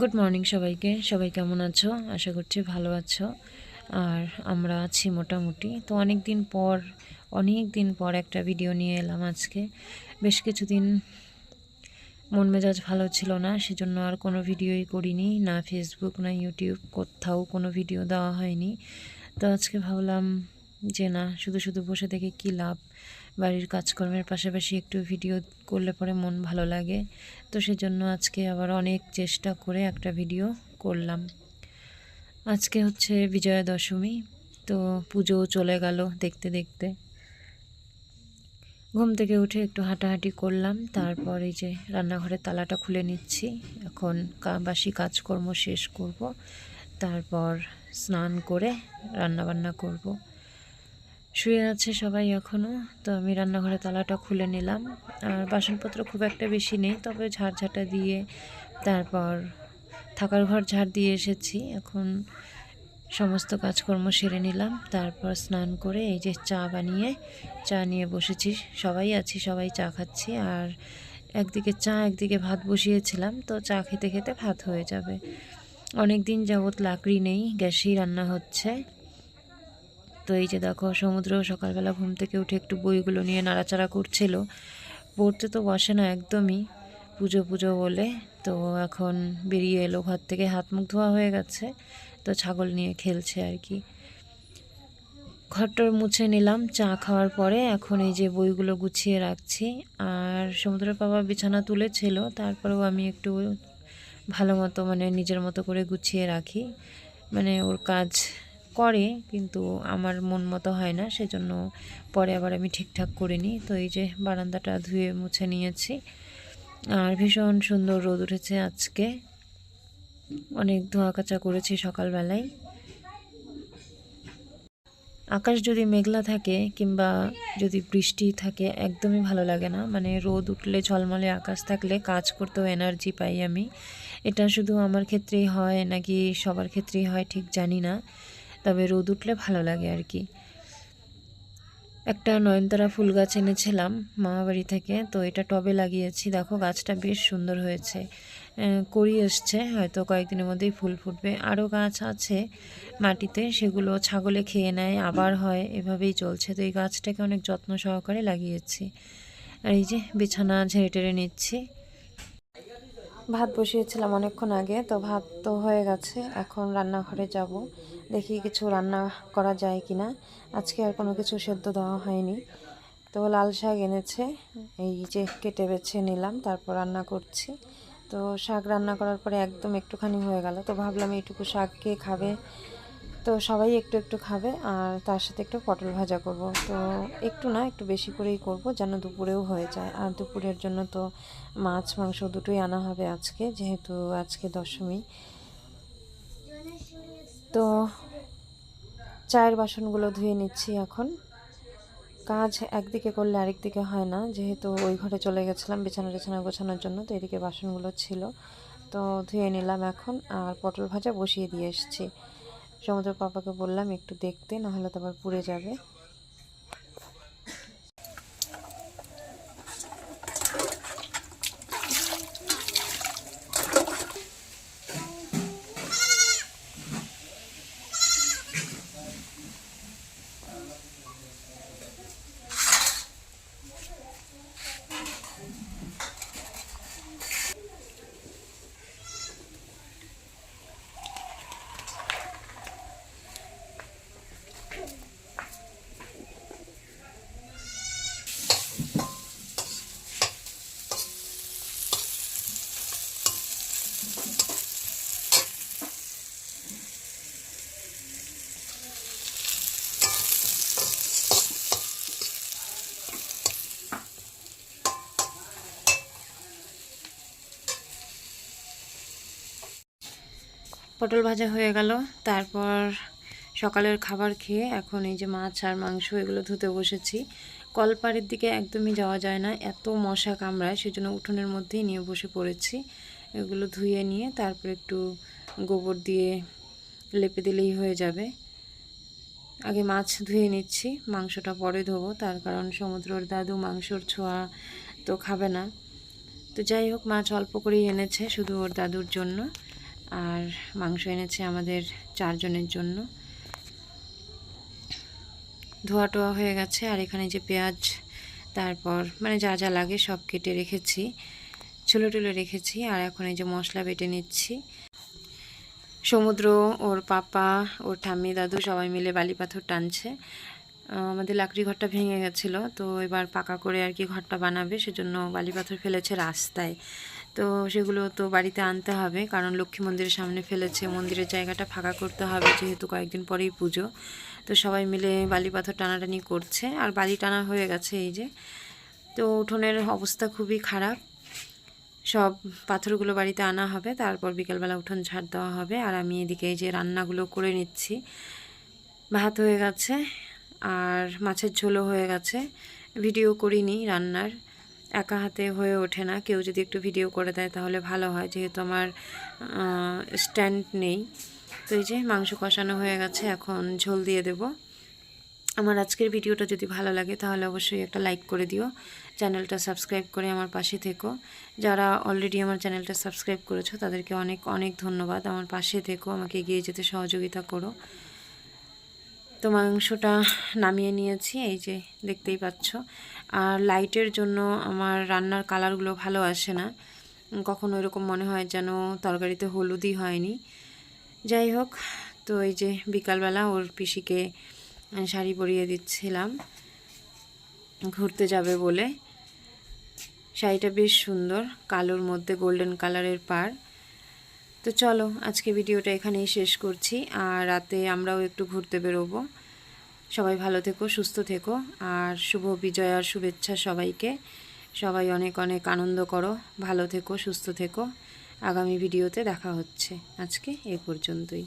Good morning সবাইকে। সবাই কেমন আছো? আশা করছি ভালো আছো। আর আমরা আছি মোটামুটি। তো অনেক দিন পর অনেক দিন পর একটা ভিডিও নিয়ে এলাম আজকে। বেশ কিছুদিন মন মেজাজ ভালো ছিল না, সেজন্য আর কোনো ভিডিওই করিনি। না ফেসবুক না ইউটিউব কোথাও কোনো ভিডিও দেওয়া হয়নি। তো আজকে ভাবলাম যে না, শুধু শুধু বসে থেকে কী লাভ? বাড়ির কাজকর্মের পাশাপাশি একটু ভিডিও করলে পরে মন ভালো লাগে। তো সেজন্য আজকে আবার অনেক চেষ্টা করে একটা ভিডিও করলাম। আজকে হচ্ছে বিজয়া দশমী, তো পুজোও চলে গেল দেখতে দেখতে। ঘুম থেকে উঠে একটু হাঁটাহাঁটি করলাম, তারপর এই যে রান্নাঘরের তালাটা খুলে নিচ্ছি। এখন বাসি কাজকর্ম শেষ করব, তারপর স্নান করে রান্নাবান্না করব। শুয়ে আছে সবাই এখনও তো আমি রান্নাঘরে তালাটা খুলে নিলাম। আর বাসনপত্র খুব একটা বেশি নেই, তবে ঝাড়ঝাঁটা দিয়ে তারপর থাকার ঘর ঝাড় দিয়ে এসেছি। এখন সমস্ত কাজকর্ম সেরে নিলাম, তারপর স্নান করে এই যে চা বানিয়ে, চা নিয়ে বসেছি। সবাই আছি, সবাই চা খাচ্ছি, আর একদিকে চা, একদিকে ভাত বসিয়েছিলাম, তো চা খেতে খেতে ভাত হয়ে যাবে। অনেক দিন যাবৎ লাকড়ি নেই, গ্যাসেই রান্না হচ্ছে। তো এই যে দেখো, সমুদ্র সকালবেলা ঘুম থেকে উঠে একটু বইগুলো নিয়ে নাড়াচাড়া করছিল। পড়তে তো বসে না একদমই, পুজো পুজো বলে। তো এখন বেরিয়ে এলো, ঘর থেকে হাত মুখ ধোয়া হয়ে গেছে, তো ছাগল নিয়ে খেলছে আর কি। ঘরটার মুছে নিলাম, চা খাওয়ার পরে এখন এই যে বইগুলো গুছিয়ে রাখছি। আর সমুদ্রের বাবা বিছানা তুলেছিল, তারপরেও আমি একটু ভালো মতো মানে নিজের মতো করে গুছিয়ে রাখি। মানে ওর কাজ করে, কিন্তু আমার মন মতো হয় না, সেজন্য পরে আবার আমি ঠিকঠাক করে নিই। তো এই যে বারান্দাটা ধুয়ে মুছে নিয়েছি। আর ভীষণ সুন্দর রোদ উঠেছে আজকে। অনেক ধোয়া কাচা করেছি সকালবেলায়। আকাশ যদি মেঘলা থাকে কিংবা যদি বৃষ্টি থাকে, একদমই ভালো লাগে না। মানে রোদ উঠলে, ঝলমলে আকাশ থাকলে কাজ করতেও এনার্জি পাই আমি। এটা শুধু আমার ক্ষেত্রেই হয় নাকি সবার ক্ষেত্রেই হয় ঠিক জানি না। তবে রোদ উঠলে ভালো লাগে আর কি। একটা নয়নতারা ফুল গাছ এনেছিলাম মামাবাড়ি থেকে, তো এটা টবে লাগিয়েছি। দেখো, গাছটা বেশ সুন্দর হয়েছে। কড়ি এসছে, হয়তো কয়েকদিনের মধ্যেই ফুল ফুটবে। আরও গাছ আছে মাটিতে, সেগুলো ছাগলে খেয়ে নেয়, আবার হয়, এভাবেই চলছে। তো এই গাছটাকে অনেক যত্ন সহকারে লাগিয়েছি। আর এই যে বিছানা ঝেড়ে টেড়ে নিচ্ছি। ভাত বসিয়েছিলাম অনেকক্ষণ আগে, তো ভাত তো হয়ে গেছে, এখন রান্নাঘরে যাব। দেখি কিছু রান্না করা যায় কি না আজকে আর কোনো কিছু সেদ্ধ দেওয়া হয়নি। তো লাল শাক এনেছে, এই যে কেটে বেছে নিলাম, তারপর রান্না করছি। তো শাক রান্না করার পরে একদম একটুখানি হয়ে গেল। তো ভাবলাম এইটুকু শাক কে খাবে? তো সবাই একটু একটু খাবে, আর তার সাথে একটু পটল ভাজা করব। তো একটু না, একটু বেশি করেই করব যেন দুপুরেও হয়ে যায়। আর দুপুরের জন্য তো মাছ, মাংস দুটোই আনা হবে আজকে, যেহেতু আজকে দশমী। তো চায়ের বাসনগুলো ধুয়ে নিচ্ছি এখন। কাজ একদিকে করলে আরেকদিকে হয় না, যেহেতু ওই ঘরে চলে গেছিলাম বিছানা টিছানা গোছানোর জন্য, তো এদিকে বাসনগুলো ছিল। তো ধুয়ে নিলাম এখন আর পটল ভাজা বসিয়ে দিয়ে এসছি। সমুদ্র পাপাকে বললাম একটু দেখতে, নাহলে তো আবার পুড়ে যাবে। পটল ভাজা হয়ে গেল। তারপর সকালের খাবার খেয়ে এখন এই যে মাছ আর মাংস এগুলো ধুতে বসেছি। কলপাড়ের দিকে একদমই যাওয়া যায় না, এত মশা কামড়ায়, সেজন্য উঠোনের মধ্যেই নিয়ে বসে পড়েছি। এগুলো ধুয়ে নিয়ে তারপর একটু গোবর দিয়ে লেপে দিলেই হয়ে যাবে। আগে মাছ ধুয়ে নিচ্ছি, মাংসটা পরে ধোবো, তার কারণ সমুদ্রর দাদু মাংসর ছোঁয়া তো খাবে না। তো যাই হোক, মাছ অল্প করেই এনেছে, শুধু ওর দাদুর জন্য। আর মাংস এনেছে আমাদের চারজনের জন্য। ধোয়া টোয়া হয়ে গেছে আর এখানে যে পেঁয়াজ, তারপর মানে যা যা লাগে সব কেটে রেখেছি ছোলো টুলো রেখেছি আর এখন এই যে মশলা বেটে নিচ্ছি। সমুদ্র, ওর পাপা, ওর ঠাম্মি, দাদু সবাই মিলে বালি পাথর টানছে। আমাদের লাকড়ি ঘরটা ভেঙে গেছিল, তো এবার পাকা করে আর কি ঘরটা বানাবে, সেজন্য বালি পাথর ফেলেছে রাস্তায়। তো সেগুলো তো বাড়িতে আনতে হবে, কারণ লক্ষ্মী মন্দিরের সামনে ফেলেছে, মন্দিরের জায়গাটা ফাঁকা করতে হবে যেহেতু কয়েকদিন পরেই পুজো। তো সবাই মিলে বালি পাথর টানাটানি করছে, আর বালি টানা হয়ে গেছে এই যে। তো উঠোনের অবস্থা খুবই খারাপ। সব পাথরগুলো বাড়িতে আনা হবে, তারপর বিকেলবেলা উঠোন ঝাড় দেওয়া হবে, আর আমি এদিকে এই যে রান্নাগুলো করে নিচ্ছি। ভাত হয়ে গেছে, আর মাছের ঝোলও হয়ে গেছে। ভিডিও করিনি রান্নার। একা হাতে হয়ে ওঠে না। কেউ যদি একটু ভিডিও করে দেয় তাহলে ভালো হয়, যেহেতু আমার স্ট্যান্ড নেই। তো এই যে মাংস কষানো হয়ে গেছে, এখন ঝোল দিয়ে দেব। আমার আজকের ভিডিওটা যদি ভালো লাগে তাহলে অবশ্যই একটা লাইক করে দিও। চ্যানেলটা সাবস্ক্রাইব করে আমার পাশে থেকো। যারা অলরেডি আমার চ্যানেলটা সাবস্ক্রাইব করেছ, তাদেরকে অনেক অনেক ধন্যবাদ। আমার পাশে থেকো, আমাকে এগিয়ে যেতে সহযোগিতা করো। তো মাংসটা নামিয়ে নিয়েছি, এই যে দেখতেই পাচ্ছ। আর লাইটের জন্য আমার রান্নার কালারগুলো ভালো আসে না। কখনো এরকম মনে হয় যেন তরকারিতে হলুদই হয়নি। যাই হোক, তো এই যে বিকালবেলা ওর পিসিকে শাড়ি পরিয়ে দিচ্ছিলাম। ঘুরতে যাবে বলে। শাড়িটা বেশ সুন্দর, কালোর মধ্যে গোল্ডেন কালারের পার তো চলো, আজকে ভিডিওটা এখানেই শেষ করছি। আর রাতে আমরাও একটু ঘুরতে বেরোবো। সবাই ভালো থেকো, সুস্থ থেকো। আর শুভ বিজয় আর শুভেচ্ছা সবাইকে। সবাই অনেক অনেক আনন্দ করো। ভালো থেকো, সুস্থ থেকো। আগামী ভিডিওতে দেখা হচ্ছে। আজকে এ পর্যন্তই।